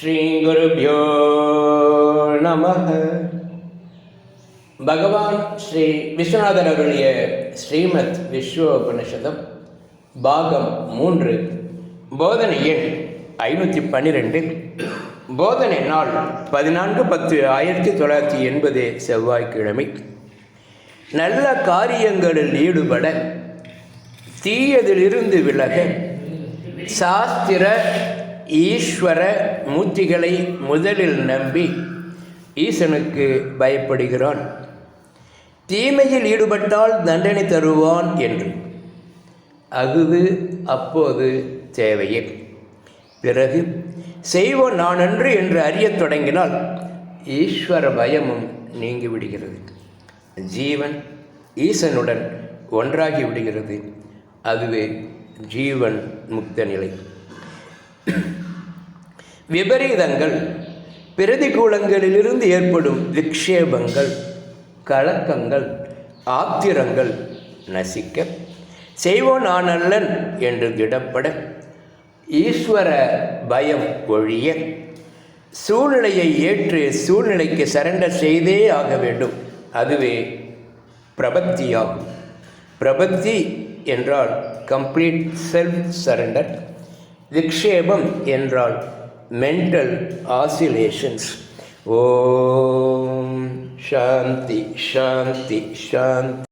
ஸ்ரீகுருபியோ நம பகவான் ஸ்ரீ விஸ்வநாதர் அவருடைய ஸ்ரீமத் விஸ்வோபனிஷதம் பாகம் மூன்று போதனை எண் ஐநூற்றி பன்னிரெண்டு. போதனை நாள் பதினான்கு பத்து ஆயிரத்தி தொள்ளாயிரத்தி எண்பது செவ்வாய்க்கிழமை. நல்ல காரியங்களில் ஈடுபட தீயதிலிருந்து விலக சாஸ்திர ஈஸ்வர மூர்த்திகளை முதலில் நம்பி ஈசனுக்கு பயப்படுகிறான். தீமையில் ஈடுபட்டால் தண்டனை தருவான் என்று. அகுது அப்போது தேவையே. பிறகு செய்வோம் நானன்று என்று அறியத் தொடங்கினால் ஈஸ்வர பயமும் நீங்கி விடுகிறது ஜீவன் ஈசனுடன் ஒன்றாகி விடுகிறது. அதுவே ஜீவன் முக்த நிலை. விபரீதங்கள் பிரதிகூலங்களிலிருந்து ஏற்படும் விக்ஷேபங்கள் கலக்கங்கள் ஆத்திரங்கள் நசிக்க செய்வோன் ஆனல்லன் என்று திடப்பட ஈஸ்வர பயம் ஒழிய சூழ்நிலையை ஏற்று சூழ்நிலைக்கு சரண்டர் செய்தே ஆக வேண்டும். அதுவே பிரபத்தியாகும். பிரபத்தி என்றால் கம்ப்ளீட் செல்ஃப் சரண்டர் விக்ஷேபம் என்றால் மென்டல் ஆசிலேஷன்ஸ் ஓம் சாந்தி சாந்தி சாந்தி